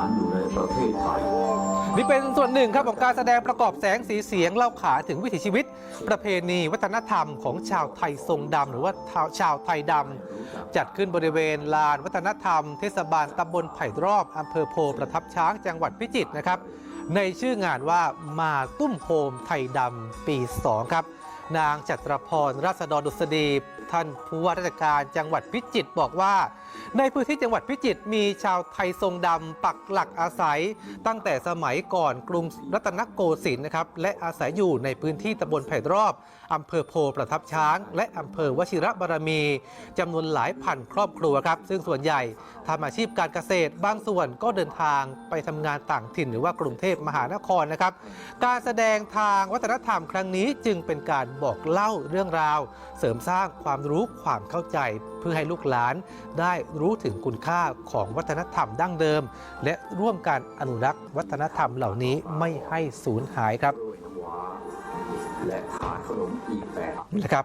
านอยู่ในประเทศไทยนี่เป็นส่วนหนึ่งครับของการแสดงประกอบแสงสีเสียงเล่าขานถึงวิถีชีวิต ประเพณีวัฒนธรรมของชาวไทยทรงดำหรือว่าชาวไทยดำจัดขึ้นบริเวณลานวัฒนธรรม เทศบาลตำบลไผ่รอบอำเภอโพประทับช้างจังหวัดพิจิตรนะครับ ในชื่องานว่ามาตุ้มโฮมไทยดำปี 2 ครับ นางจัตรพรราษฎรดุษฎีท่านผู้ว่าราชการจังหวัดพิจิตรบอกว่า ในพื้นที่จังหวัดพิจิตรมีชาวไทยทรงดำปักหลักอาศัย ตั้งแต่สมัยก่อนกรุงรัตนโกสินทร์นะครับและอาศัยอยู่ในพื้นที่ตำบลไผ่รอบอำเภอโพประทับช้าง และอำเภอวชิระบารมีจำนวนหลายพันครอบครัวครับ ซึ่งส่วนใหญ่ทำอาชีพการเกษตร บางส่วนก็เดินทางไปทำงานต่างถิ่นหรือว่ากรุงเทพมหานครนะครับ การแสดงทางวัฒนธรรมครั้งนี้จึงเป็นการบอกเล่าเรื่องราว เสริมสร้างความรู้ความเข้าใจ เพื่อให้ลูกหลาน ได้รู้ถึงคุณค่าของวัฒนธรรมดั้งเดิม และร่วมกันอนุรักษ์วัฒนธรรมเหล่านี้ไม่ให้สูญหายครับและถาขนมอีกแปดนะครับ